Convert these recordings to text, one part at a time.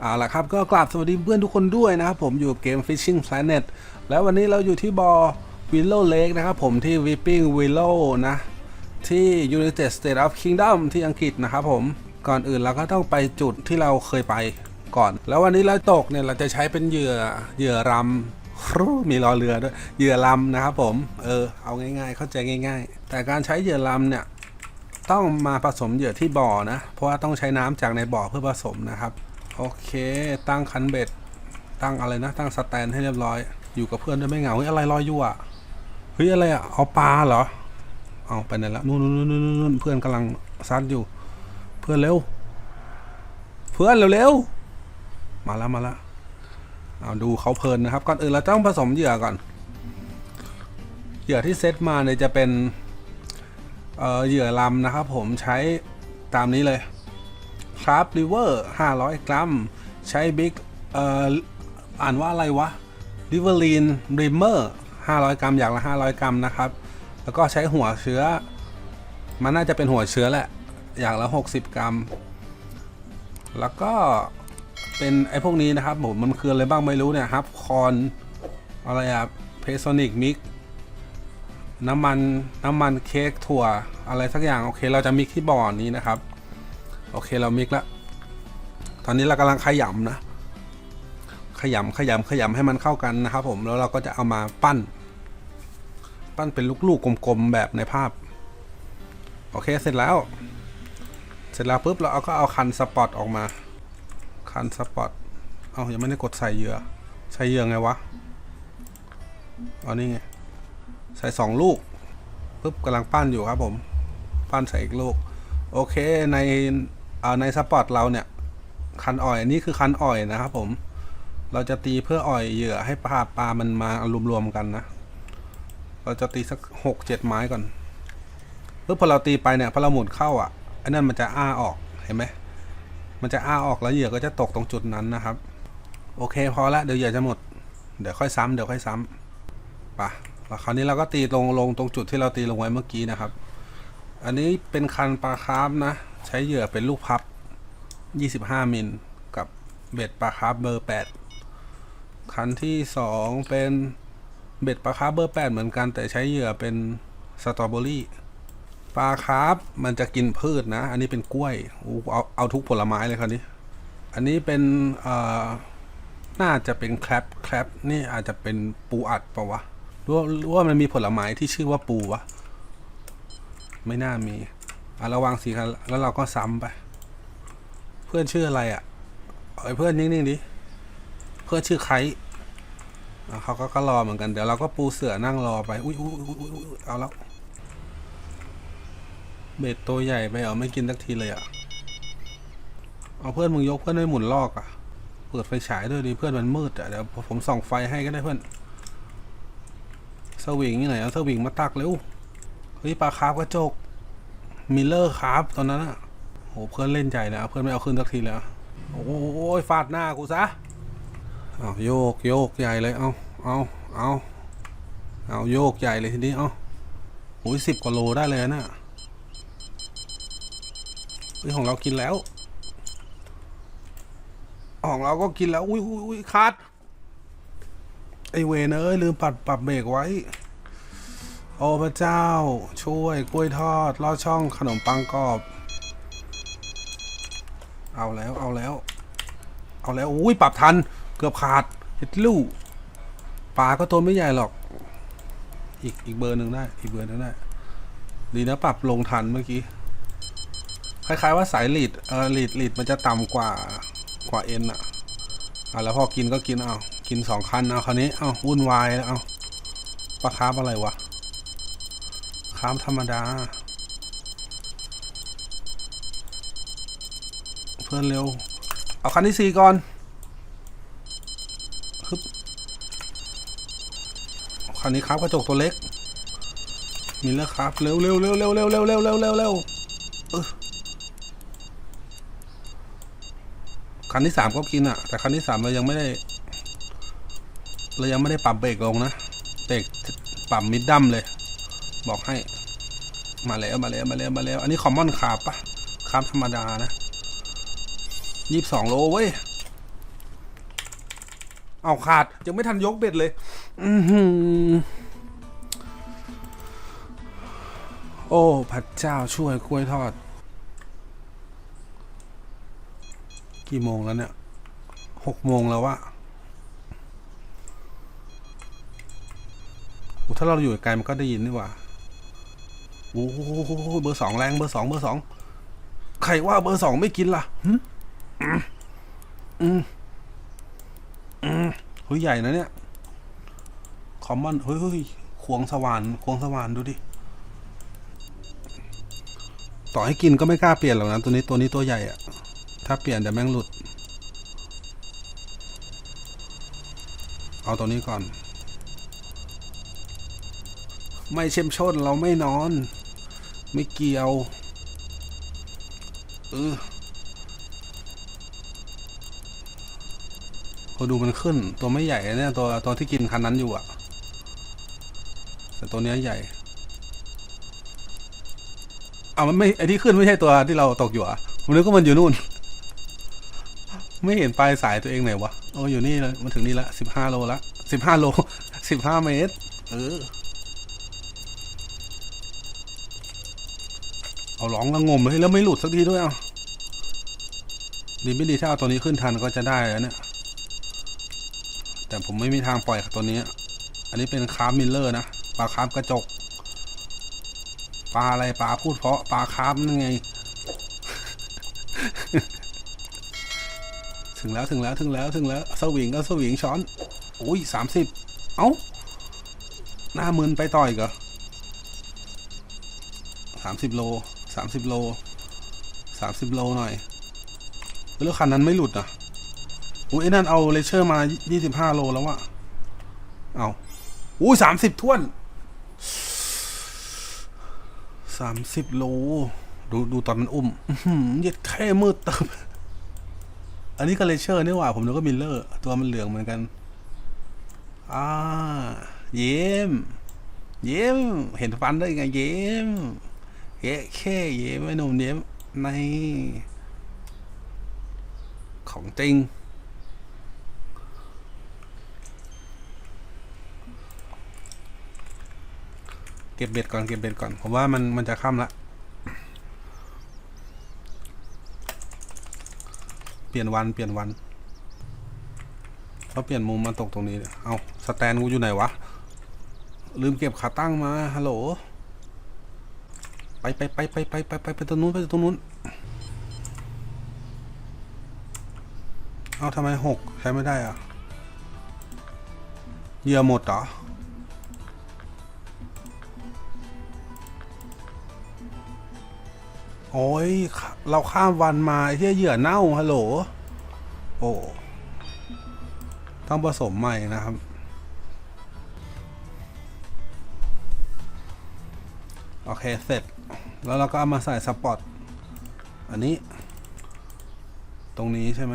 เอาละครับก็กราบสวัสดีเพื่อนทุกคนด้วยนะครับผมอยู่เกม Fishing Planet แล้ววันนี้เราอยู่ที่บอ Willow Lake นะครับผมที่ Weeping Willow นะ ที่ United States of Kingdom ที่อังกฤษนะครับผมก่อนอื่นเราก็ต้องไปจุดที่เราเคยไปก่อน แล้ววันนี้เราตกเนี่ยเราจะใช้เป็นเหยื่อเหยื่อรำครูมีรอเรือด้วยเหยื่อลำนะครับผมเออเอาง่าย ๆ เข้าใจง่าย ๆ แต่การใช้เหยื่อลำเนี่ยต้องมาผสมเหยื่อที่บ่อนะ เพราะว่าต้องใช้น้ำจากในบ่อเพื่อผสมนะครับ โอเค ตั้งคันเบ็ด ตั้งอะไรนะ ตั้งสแตนให้เรียบร้อย อยู่กับเพื่อนด้วยไม่เหงา เฮ้ย อะไรลอยอยู่อะ เฮ้ย อะไรอะ เอาปลาเหรอ เอาไปไหนละนู่นนู่นนู่นนู่นเพื่อนกำลังซัดอยู่ เพื่อนเร็ว เพื่อนเร็วๆ มาแล้วมาแล้วเอาดูเขาเพลินนะครับ ก่อนอื่นเราต้องผสมเหยื่อก่อน เหยื่อที่เซตมาเนี่ยจะเป็น เอ่อ เหยื่อลำนะครับ ผมใช้ตามนี้เลย ครับริเวอร์500 กรัม ใช้บิ๊กเอ่ออ่านว่าอะไรวะริเวอรีนริมเมอร์500 กรัม อย่างละ 500 กรัมนะครับ แล้วก็ใช้หัวเชื้อ มันน่าจะเป็นหัวเชื้อแหละ อย่างละ 60 กรัม แล้วก็เป็นไอ้พวกนี้นะครับผมมันคืออะไรบ้างไม่รู้เนี่ยครับคอนอะไรอะเพโซนิกมิกน้ำมัน น้ำมันเค้กถั่วอะไรสักอย่าง โอเค เราจะมิกที่บ่อนี้นะครับ โอเคเรามิกแล้วตอนนี้เรากำลังขยำนะ ขยำขยำขยำให้มันเข้ากันนะครับผมแล้วเราก็จะเอามาปั้น ปั้นเป็นลูกๆกลมๆแบบในภาพ โอเคเสร็จแล้ว เสร็จแล้วปุ๊บเราก็เอาคันสปอตออกมา คันสปอตเอายังไม่ได้กดใส่เหยื่อ ใส่เหยื่อไงวะเอานี่ไงใส่สองลูกปุ๊บกำลังปั้นอยู่ครับผม ปั้นใส่อีกลูก โอเคใน ในสปอร์ตเราเนี่ยคันอ่อยอันนี้คือคันอ่อยนะครับผม เราจะตีเพื่ออ่อยเหยื่อให้ปลาปลามันมารวมๆกันนะ เราจะตีสักหกเจ็ดไม้ก่อนปุ๊บพอเราตีไปเนี่ยพอเราหมุนเข้าอะไอ้นั่นมันจะอ้าออกเห็นไหมมันจะอ้าออกแล้วเหยื่อก็จะตกตรงจุดนั้นนะครับ โอเคพอละเดี๋ยวเหยื่อจะหมด เดี๋ยวค่อยซ้ำเดี๋ยวค่อยซ้ำปะแล้วคราวนี้เราก็ตีลงลงตรงจุดที่เราตีลงไว้เมื่อกี้นะครับ อันนี้เป็นคันปลาคาร์ฟนะ ใช้เหยื่อเป็นลูกพับ 25 มิล กับเบ็ดปลาคาร์ฟเบอร์ 8 คันที่ 2 เป็นเบ็ดปลาคาร์ฟเบอร์ 8 เหมือนกัน แต่ใช้เหยื่อเป็นสตรอเบอรี่ปลาคาร์ฟมันจะกินพืชนะ อันนี้เป็นกล้วยอู้เอาเอาทุกผลไม้เลยคราวนี้ อันนี้เป็นเอ่อน่าจะเป็นแคลปแคลปนี่อาจจะเป็นปูอัดปะวะรือว่าหรือว่ามันมีผลไม้ที่ชื่อว่าปูวะ ไม่น่ามี อะระวังสีกันแล้วเราก็ซ้ำไป เพื่อนชื่ออะไรอะเอาเพื่อนนิ่งๆดิเพื่อนชื่อไคอะเขาก็ก็รอเหมือนกัน เดี๋ยวเราก็ปูเสือนั่งรอไป อุ้ยอุ้ยอุ้ยอุ้ยเอาแล้ว เบ็ดตัวใหญ่ไปเหรอไม่กินสักทีเลยอะ เอาเพื่อนมึงยกเพื่อนไม่หมุนลอกอะ เปิดไฟฉายด้วยดิเพื่อนมันมืดอะเดี๋ยวผมส่องไฟให้ก็ได้เพื่อน สวิงที่ไหนเอาสวิงมาตักเร็ว เฮ้ยปลาคาร์ฟกระจก มิลเลอร์คร์ฟตอนนั้นอะโหเพื่อนเล่นใจเลยอะเพื่อนไม่เอาขึ้นสักทีเลยอะโอ้ยฟาดหน้ากูซะเอาโยกโยกใหญ่เลยเอาเอาเอาเอาโยกใหญ่เลยทีนี้เอาโอ้ยสิบกว่าโลได้เลยนะเฮ้ยของเรากินแล้ว ของเราก็กินแล้ว อุ้ยอุ้ยอุ้ยคัดไอเวนเอ้ยลืมปัดปรับเบรกไว้ โอ้พระเจ้า ช่วยกล้วยทอดลอดช่องขนมปังกรอบ เอาแล้วเอาแล้ว เอาแล้วอุ้ยปรับทัน เกือบขาดเฮ็ดลู่ปลาก็ตัวไม่ใหญ่หรอก อีกอีกเบอร์หนึ่งได้ อีกเบอร์หนึงได้ดีนะปรับลงทันเมื่อกี้ คล้ายๆว่าสายลีดเออลีดลีดมันจะต่ำกว่ากว่าเอ็นอะอะแล้วพอกินก็กินเอากินสองคันเอาคราวนี้เอาวุ่นวายแล้วเอาปลาคาร์ฟอะไรวะ คาร์ฟธรรมดา เพื่อนเร็ว เอาคันที่สี่ก่อนฮึบคันนี้ครับกระจกตัวเล็ก มีแล้วครับ เร็วเร็วเร็วเร็วเร็วเร็วเร็วเร็วเร็วเร็วคันที่สามก็กินอะ แต่คันที่สามเรายังไม่ได้เรายังไม่ได้ปรับเบรกลงนะเบรกปรับมิดดัมเลย บอกให้ มาแล้วมาแล้วมาแล้วมาแล้ว อันนี้คอมมอนคาร์ปะคาร์ปธรรมดานะยี่สิบสองโลเว้ย เอาขาด ยังไม่ทันยกเบ็ดเลยอือหือโอ้พระเจ้าช่วยกล้วยทอด กี่โมงแล้วเนี่ยหกโมงแล้ววะถ้าเราอยู่ไกลมันก็ได้ยินนี่หว่า โอ้โหเบอร์สองแรงเบอร์สองเบอร์สองใครว่าเบอร์สองไม่กินล่ะหึอืมอืมอืมเฮ้ยใหญ่นะเนี่ยคอมมอนเฮ้ยเฮ้ยควงสว่านควงสว่านดูดิต่อให้กินก็ไม่กล้าเปลี่ยนหรอกนะตัวนี้ตัวนี้ตัวใหญ่อะถ้าเปลี่ยนเดี๋ยวแม่งหลุด เอาตัวนี้ก่อน ไม่เช่มชนเราไม่นอน ไม่เกี่ยว เออพอดูมันขึ้น ตัวไม่ใหญ่เนี่ย ตัวตัวที่กินคันนั้นอยู่อะแต่ตัวเนี้ยใหญ่เอามันไม่ไอที่ขึ้นไม่ใช่ตัวที่เราตกอยู่อะผมนึกว่ามันอยู่นู่น ไม่เห็นปลายสายตัวเองไหนวะโอ้อยู่นี่เลยมันถึงนี่ละสิบห้าโลละสิบห้าโลสิบห้าเมตร เออ เอาร้องก็งมเลยแล้วไม่หลุดสักทีด้วยอะดีไม่ดีถ้าเอาตัวนี้ขึ้นทันก็จะได้แล้วเนี่ย แต่ผมไม่มีทางปล่อยตัวนี้ อันนี้เป็นคาร์มิลเลอร์นะปลาคาร์ฟกระจกปลาอะไรปลาพูดเพราะปลาคาร์ฟนั่นไง ถึงแล้วถึงแล้วถึงแล้วถึงแล้วสวิงก็สวิงช้อนอุ้ยสามสิบเอ้าหน้ามึนไปต่อยเหรอสามสิบโล สามสิบโลสามสิบโลหน่อยแล้วคันนั้นไม่หลุดอะอุ้ยนั่นเอาเลเชอร์มายี่สิบห้าโลแล้ววะเอาอุ้ยสามสิบท้วนสามสิบโล ดูดูตอนมันอุ้มเย็ดแค่มืดเติมอันนี้ก็เลเชอร์นี่หว่า ผมนึกว่ามิลเลอร์ ตัวมันเหลืองเหมือนกันอ่าเยี่ยมเยี่ยมเห็นฟันได้ไงเยี่ยม เย้แค่เยี่ยมไอ้หนุ่มเยี่ยในของจริงเก็บเบ็ดก่อนเก็บเบ็ดก่อน ผมว่ามันมันจะค่ำละเปลี่ยนวันเปลี่ยนวันเขาเปลี่ยนมุมมาตกตรงนี้ เอาสแตนกูอยู่ไหนวะ ลืมเก็บขาตั้งมาฮัลโหล ไปไปไปไปไปไปไปไปตรงนู้นไปตรงนู้น เอาทำไมหกใช้ไม่ได้อะเหยื่อหมดเหรอโอ้ย เราข้ามวันมาไอ้ที่เหยื่อเน่าฮัลโหล โอ้ ต้องผสมใหม่นะครับ โอเค เสร็จ แล้วเราก็เอามาใส่สปอตอันนี้ ตรงนี้ใช่ไหม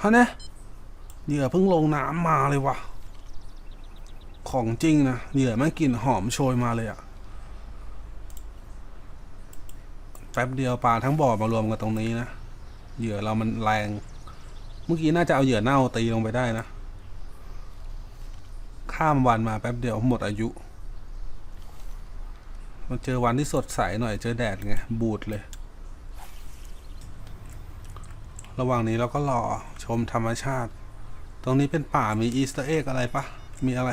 ฮะเนี่ยเหยื่อเพิ่งลงน้ำมาเลยวะของจริงนะเหยื่อม่งกลิ่นหอมโชยมาเลยอะแป๊บเดียวปลาทั้งบ่อมารวมกันตรงนี้นะเหยื่อเรามันแรง เมื่อกี้น่าจะเอาเหยื่อเน่าตีลงไปได้นะ ข้ามวันมาแป๊บเดียวหมดอายุมาเจอวันที่สดใสหน่อยเจอแดดไงบูดเลย ระหว่างนี้เราก็รอชมธรรมชาติ ตรงนี้เป็นป่ามีอีสเตอร์เอ็กอะไรปะมีอะไร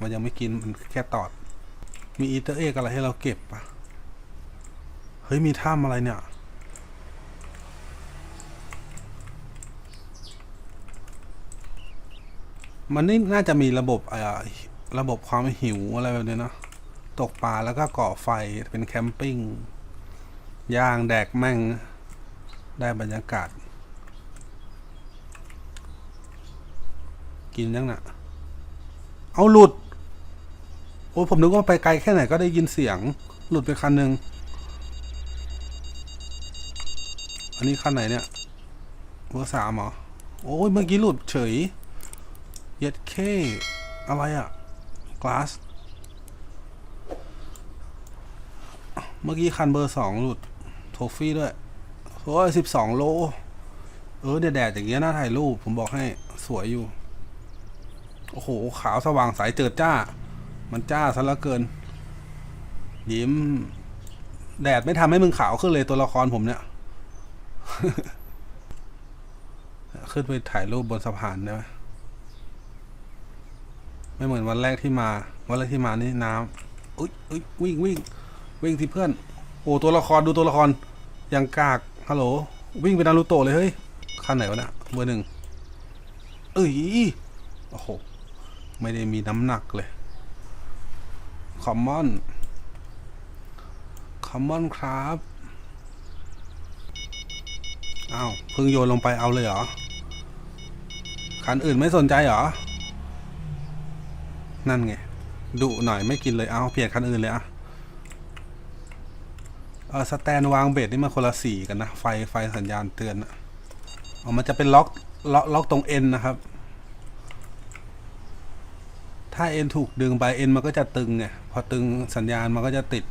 มันยังไม่กินมันแค่ตอด มีอีสเตอร์เอ็กอะไรให้เราเก็บปะเฮ้ยมีถ้ำอะไรเนี่ย มันนี่น่าจะมีระบบเอ่อระบบความหิวอะไรแบบนี้เนอะตกปลาแล้วก็ก่อไฟเป็นแคมปิ้งย่างแดกแม่งได้บรรยากาศ กินยังน่ะ เอาหลุด โอ้ผมนึกว่าไปไกลแค่ไหนก็ได้ยินเสียง หลุดไปคันหนึ่งอันนี้คันไหนเนี่ยเบอร์สามเหรอ โอ้ยเมื่อกี้หลุดเฉย เย็ดเคอะไรอะกลาสเมื่อกี้คันเบอร์สองหลุดทฟี่ด้วยโอ้ยสิบสองโล เออแดดอย่างเงี้ยน่าถ่ายรูป ผมบอกให้สวยอยู่ โอ้โห ขาวสว่างใสเจิดจ้า มันจ้าซะลือเกิน ยิ้ม แดดไม่ทำให้มึงขาวขึ้นเลยตัวละครผมเนี่ย ขึ้นไปถ่ายรูปบนสะพานได้ไหม ไม่เหมือนวันแรกที่มา วันแรกที่มานี่น้ำอุ้ยอุ้ยวิ่งวิ่งวิ่งที่เพื่อน โอ้ตัวละครดูตัวละครยังกากฮัลโหลวิ่งไปนารูโตะเลยเฮ้ยขั้นไหนวะเนี่ยเบอร์หนึ่งเอ้ยโอ้โหไม่ได้มีน้ำหนักเลยคอมมอนคอมมอนครับอ้าวเพิ่งโยนลงไปเอาเลยเหรอคันอื่นไม่สนใจเหรอ นั่นไงดุหน่อยไม่กินเลยเอาเปลี่ยนคันอื่นเลยอะเออสแตนวางเบสนี่มันคนละสีกันนะไฟไฟสัญญาณเตือนอะอ๋อมันจะเป็นล็อกล็อกล็อกตรงเอ็นนะครับ ถ้าเอ็นถูกดึงไปเอ็นมันก็จะตึงไงพอตึงสัญญาณมันก็จะติด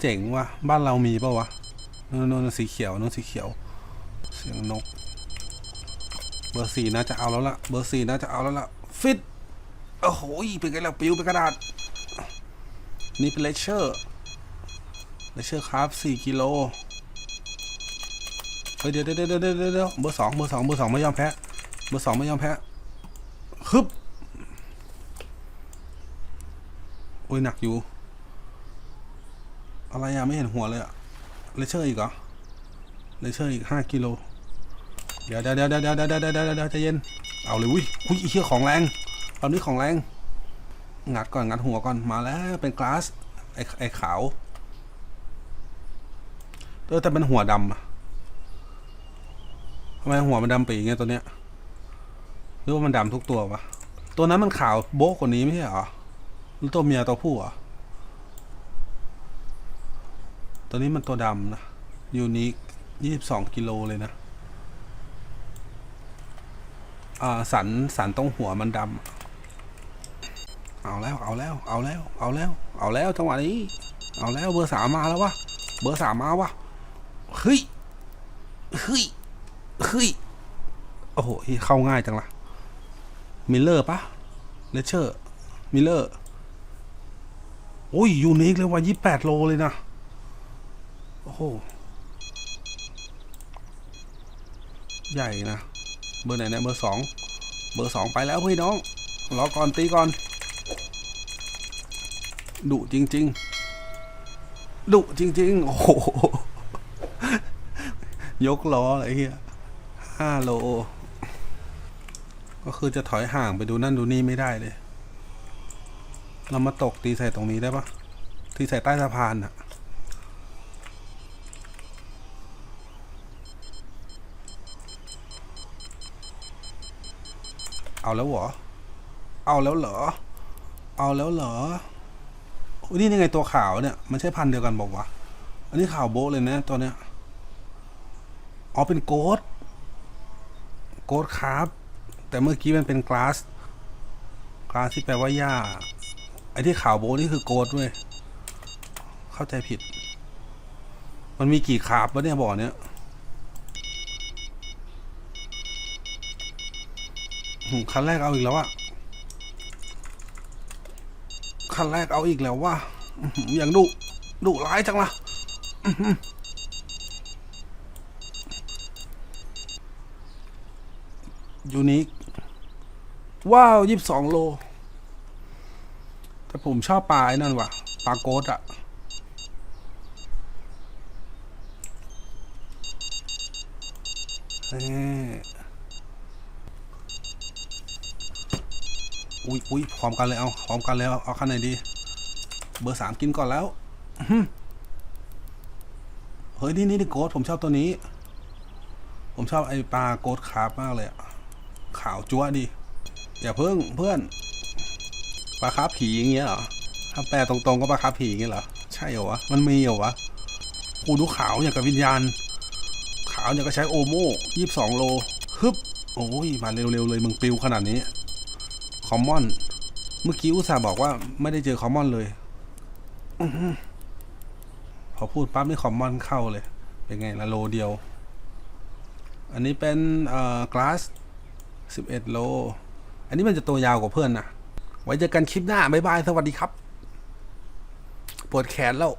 เจ๋งวะบ้านเรามีปะวะนู่นนู่นสีเขียวนู่นสีเขียว เสียงนก เบอร์สี่น่าจะเอาแล้วละเบอร์สี่น่าจะเอาแล้วละ ฟิตโอ้โหเป็นไงล่ะปิวเป็นกระดาษ นี่เป็นเลเชอร์เลเชอร์ครับสี่กิโลเฮ้ยเดี๋ยวเดี๋ยวเดี๋ยวเดี๋ยวเดี๋ยวเบอร์สองเบอร์สองเบอร์สองไม่ยอมแพ้เบอร์สองไม่ยอมแพ้ฮึบโอ้ยหนักอยู่ อะไรอะไม่เห็นหัวเลยอะเลเชอร์อีกเหรอเลเชอร์อีกห้ากิโลเดี๋ยวเดี๋ยวเดี๋ยวเดี๋ยวเดี๋ยวเดี๋ยวเดี๋ยวใจเย็น เอาเลยอุ้ยอุ้ยไอ้เหี้ยของแรงตอนนี้ของแรง งัดก่อนงัดหัวก่อนมาแล้วเป็นกลาสไอ้ไอ้ขาวเออแต่เป็นหัวดำอะทำไมหัวมันดำปีไงตัวเนี้ยหรือว่ามันดำทุกตัววะตัวนั้นมันขาวโบ๊ะกว่านี้ไม่ใช่เหรอหรือตัวเมียตัวผู้อะตัวนี้มันตัวดำนะยูนิคยี่สิบสองกิโลเลยนะ อ่าสันสันตรงหัวมันดำเอาแล้วเอาแล้วเอาแล้วเอาแล้ว เอาแล้วจังหวะนี้ เอาแล้วเบอร์สามมาแล้ววะเบอร์สามมาวะเฮ้ยเฮ้ยเฮ้ยโอ้โหเข้าง่ายจังละมิลเลอร์ปะเลเชอร์มิลเลอร์โอ้ยยูนิคเลยว่ายี่แปดโลเลยนะโอ้โหใหญ่นะ เบอร์ไหนเนี่ยเบอร์สองเบอร์สองไปแล้วพี่น้องรอก่อนตีก่อนดุจริง ๆดุจริง ๆ โอ้โหยกล้ออะไรเฮียห้าโล ก็คือจะถอยห่างไปดูนั่นดูนี่ไม่ได้เลย เรามาตกตีใส่ตรงนี้ได้ปะตีใส่ใต้สะพานอะ เอาแล้วเหรอ เอาแล้วเหรอ เอาแล้วเหรอนี่ยังไงตัวขาวเนี่ย มันใช่พันธุ์เดียวกันบอกวะอันนี้ขาวโบ๊ะเลยนะตัวเนี้ย อ๋อเป็นโกดโกดครับ แต่เมื่อกี้มันเป็นกลาสกลาสที่แปลว่าหญ้า ไอ้ที่ขาวโบ๊นี่คือโกดเว้ย เข้าใจผิด มันมีกี่คาบวะเนี่ยบ่อเนี้ย อืมคันแรกเอาอีกแล้วอะคันแรกเอาอีกแล้วว่าอย่างดุดุร้ายจังละยูนิคว้าวยี่สิบสองโล แต่ผมชอบปลาไอ้นั่นว่ะ ปลาโกดอะเอ้ อุ้ยอุ้ยพร้อมกันเลยเอาพร้อมกันเลยเอาเอาขั้นไหนดี เบอร์สามกินก่อนแล้วเฮ้ยนี่นี่นี่โกดผมชอบตัวนี้ ผมชอบไอ้ปลาโกดคาร์ฟมากเลยขาวจั๊วดีอย่าเพิ่งเพื่อนปลาคาร์ผีอย่างเงี้ยเหรอถ้าแปลตรงๆก็ปลาคาร์ผีอย่างเงี้ยเหรอใช่เหรอวะมันมีเหรอวะกูดูขาวอย่างกับวิญญาณ ขาวอย่างกับใช้โอโม่ยี่สิบสองโลฮึบโอ้ยมาเร็วๆเลยมึงปิวขนาดนี้ คอมมอน เมื่อกี้อุตส่าห์บอกว่าไม่ได้เจอคอมมอนเลยอพอพูดปั๊บนี่คอมมอนเข้าเลย เป็นไงละโลเดียว อันนี้เป็นเอ่อกลาส11โล อันนี้มันจะตัวยาวกว่าเพื่อนนะไว้เจอกันคลิปหน้า บ๊ายบาย สวัสดีครับ ปวดแขนแล้ว